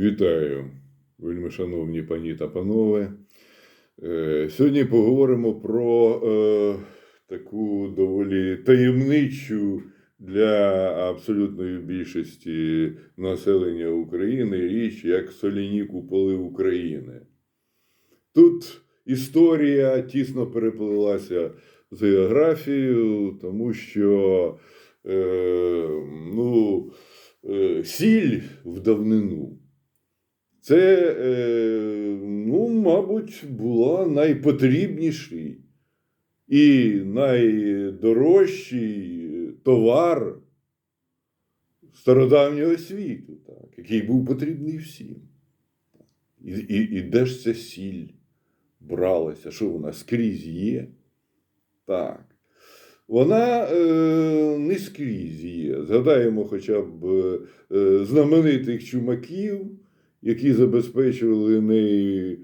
Вітаю, вельми шановні пані та панове. Е, Сьогодні поговоримо про е, таку доволі таємничу для абсолютної більшості населення України річ, як соляні куполи України. Тут історія тісно переплилася з географією, тому що е, ну, е, сіль в давнину. Це, е, ну, мабуть, була найпотрібніший і найдорожчий товар стародавнього світу, так, який був потрібний всім. І, і, і де ж ця сіль бралася? Що вона скрізь є? Так. Вона е, не скрізь є. Згадаємо хоча б е, знаменитих чумаків, які забезпечували нею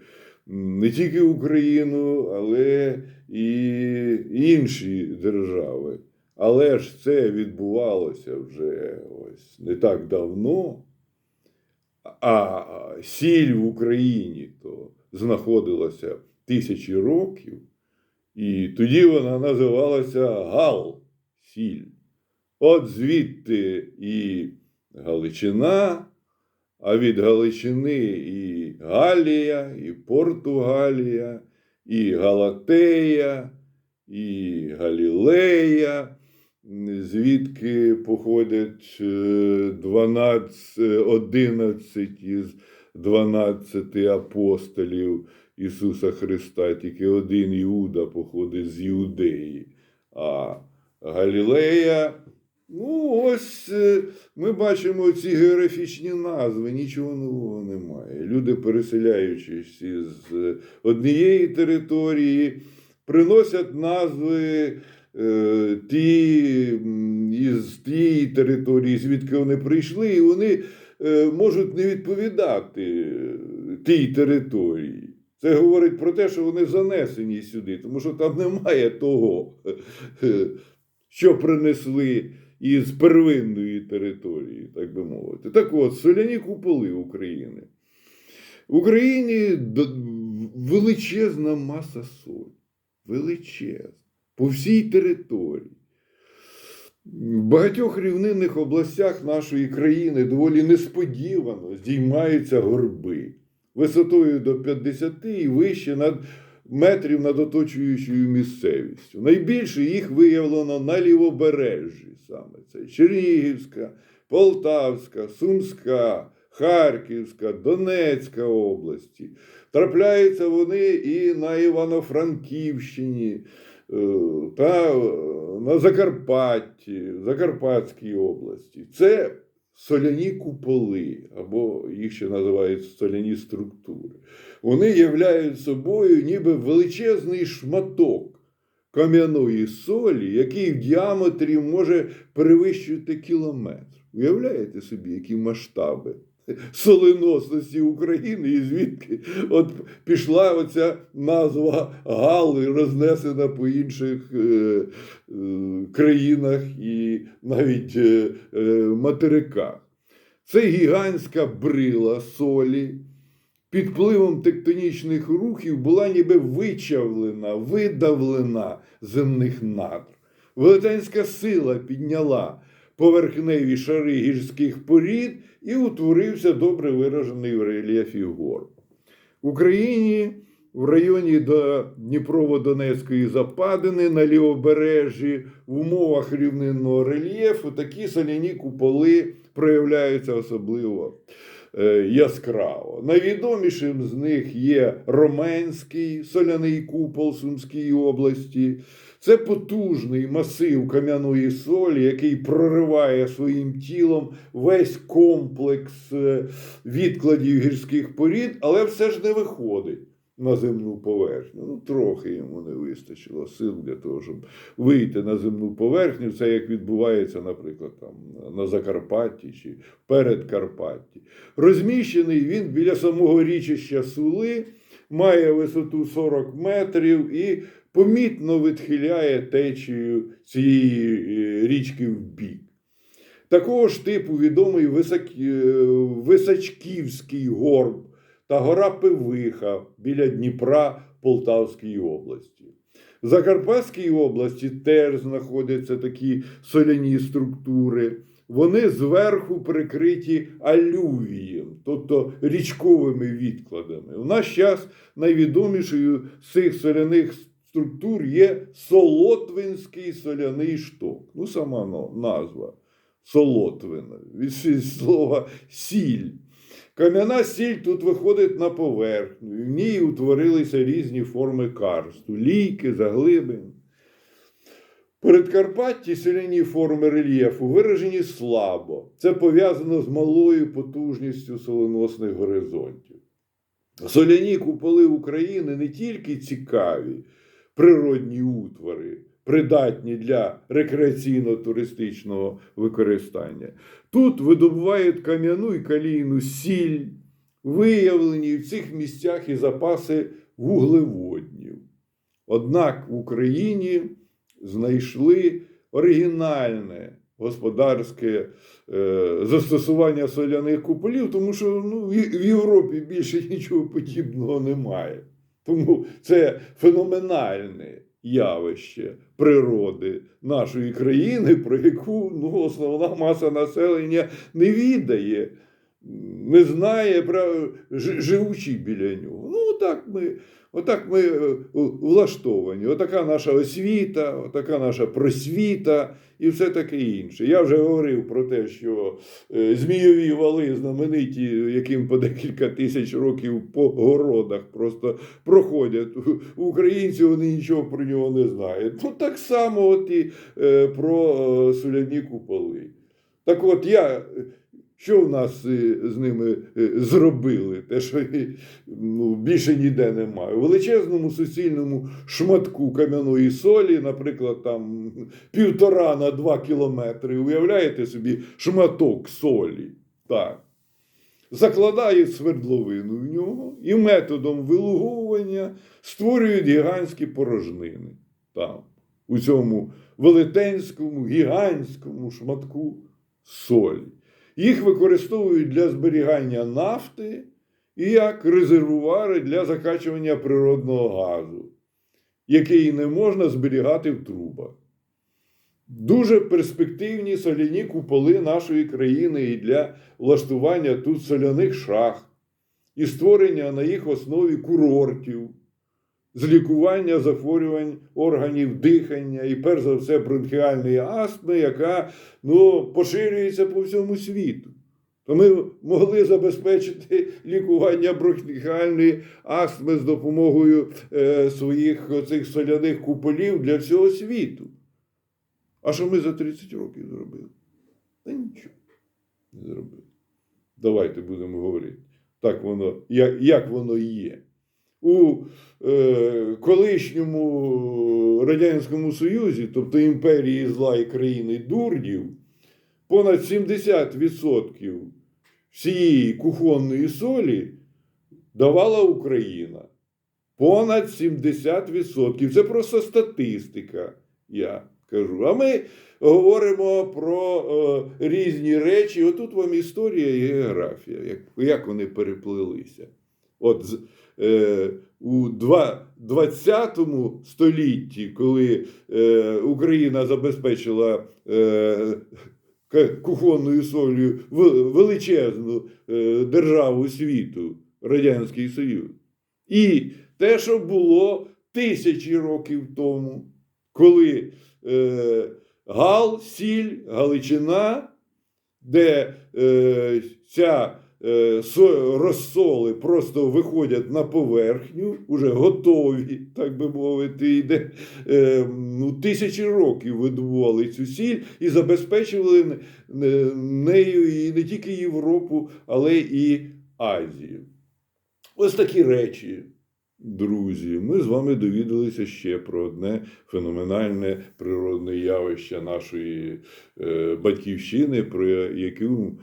не тільки Україну, але і інші держави. Але ж це відбувалося вже ось не так давно. А сіль в Україні то знаходилася тисячі років, і тоді вона називалася Гал сіль. От звідти і Галичина, а від Галичини і Галія, і Португалія, і Галатея, і Галілея, звідки походять е, 12, 11 із 12 апостолів Ісуса Христа, тільки один Іуда походить з Іудеї. А Галілея, ну ось е, ми бачимо ці географічні назви, нічого нового немає. Люди, переселяючись із однієї території, приносять назви е, ті із тієї території, звідки вони прийшли, і вони е, можуть не відповідати е, тій території. Це говорить про те, що вони занесені сюди, тому що там немає того, е, що принесли із первинної території, так би мовити. Так от, соляні куполи України. В Україні величезна маса солі. Величезна. По всій території. В багатьох рівнинних областях нашої країни доволі несподівано здіймаються горби висотою до 50 і вище над метрів над оточуючою місцевістю. Найбільше їх виявлено на лівобережжі, саме це Чернігівська, Полтавська, Сумська, Харківська, Донецька області. Трапляються вони і на Івано-Франківщині, е, та е, на Закарпатті, Закарпатській області. Це соляні куполи, або їх ще називають соляні структури. Вони являють собою ніби величезний шматок кам'яної солі, який в діаметрі може перевищувати кілометр. Уявляєте собі, які масштаби соленосності України, і звідки от пішла оця назва Гали, рознесена по інших е, е, країнах і навіть е, материках. Це гігантська брила солі. Під впливом тектонічних рухів була ніби вичавлена, видавлена земних надр. Велетенська сила підняла поверхневі шари гірських порід і утворився добре виражений в рельєфі гор. В Україні в районі до Дніпрово-Донецької западини на лівобережжі в умовах рівнинного рельєфу такі соляні куполи проявляються особливо яскраво. Найвідомішим з них є Роменський соляний купол Сумській області. Це потужний масив кам'яної солі, який прориває своїм тілом весь комплекс е, відкладів гірських порід, але все ж не виходить на земну поверхню. Ну, трохи йому не вистачило сил для того, щоб вийти на земну поверхню. Це як відбувається, наприклад, там на Закарпатті чи перед Карпатті. Розміщений він біля самого річища Сули, має висоту 40 метрів і помітно відхиляє течію цієї е, річки в бік. Такого ж типу відомий Висок... е, Височківський горб та гора Пивиха біля Дніпра Полтавської області. В Закарпатській області теж знаходяться такі соляні структури. Вони зверху прикриті алювієм, тобто річковими відкладами. У наш час найвідомішою з цих соляних структур є Солотвинський соляний шток. Ну, сама назва Солотвина, від слова сіль. Кам'яна сіль тут виходить на поверхню, і в ній утворилися різні форми карсту, лійки, заглибин. Передкарпатті соляні форми рельєфу виражені слабо. Це пов'язано з малою потужністю соленосних горизонтів. Соляні куполи України не тільки цікаві природні утвори, придатні для рекреаційно-туристичного використання. Тут видобувають кам'яну і калійну сіль, виявлені в цих місцях і запаси вуглеводнів. Однак в Україні знайшли оригінальне господарське е, застосування соляних куполів, тому що ну, в Європі більше нічого подібного немає. Тому це феноменальне явище природи нашої країни, про яку ну, основна маса населення не відає, не знає, живучи біля нього. Ну, отак ми, отак ми е, влаштовані. Отака наша освіта, отака наша просвіта і все таке інше. Я вже говорив про те, що е, змійові вали знамениті, яким по декілька тисяч років по городах просто проходять. У українців вони нічого про нього не знають. Ну так само от і е, про соляні куполи. Так от я. Що в нас е, з ними е, зробили? Те, що е, ну, більше ніде немає. У величезному суцільному шматку кам'яної солі, наприклад, там півтора на два кілометри. Уявляєте собі шматок солі. Так. Закладають свердловину в нього і методом вилуговування створюють гігантські порожнини там, у цьому велетенському, гігантському шматку солі. Їх використовують для зберігання нафти і як резервуари для закачування природного газу, який не можна зберігати в трубах. Дуже перспективні соляні куполи нашої країни і для влаштування тут соляних шахт і створення на їх основі курортів, з лікування захворювань органів дихання і, перш за все, бронхіальної астми, яка ну, поширюється по всьому світу. То ми могли забезпечити лікування бронхіальної астми з допомогою е, своїх цих соляних куполів для всього світу. А що ми за 30 років зробили? Та нічого не зробили. Давайте будемо говорити. Так воно, як, як воно є. У е, колишньому Радянському Союзі, тобто імперії зла і країни дурнів, понад 70% всієї кухонної солі давала Україна. Понад 70%. Це просто статистика, я кажу. А ми говоримо про е, різні речі. Отут вам історія і географія, як, як вони переплилися. От е, у два- 20 столітті, коли е, Україна забезпечила е, кухонною солью величезну е, державу світу, Радянський Союз. І те, що було тисячі років тому, коли е, Гал, Сіль, Галичина, де е, ця розсоли просто виходять на поверхню, уже готові, так би мовити, йде. е, ну, тисячі років видували цю сіль і забезпечували не- нею і не тільки Європу, але і Азію. Ось такі речі. Друзі, ми з вами довідалися ще про одне феноменальне природне явище нашої е, батьківщини, про, яку,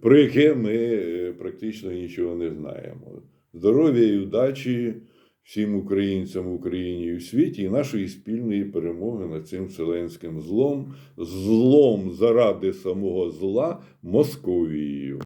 про яке ми е, практично нічого не знаємо. Здоров'я і удачі всім українцям в Україні і в світі, і нашої спільної перемоги над цим вселенським злом, злом заради самого зла Московією.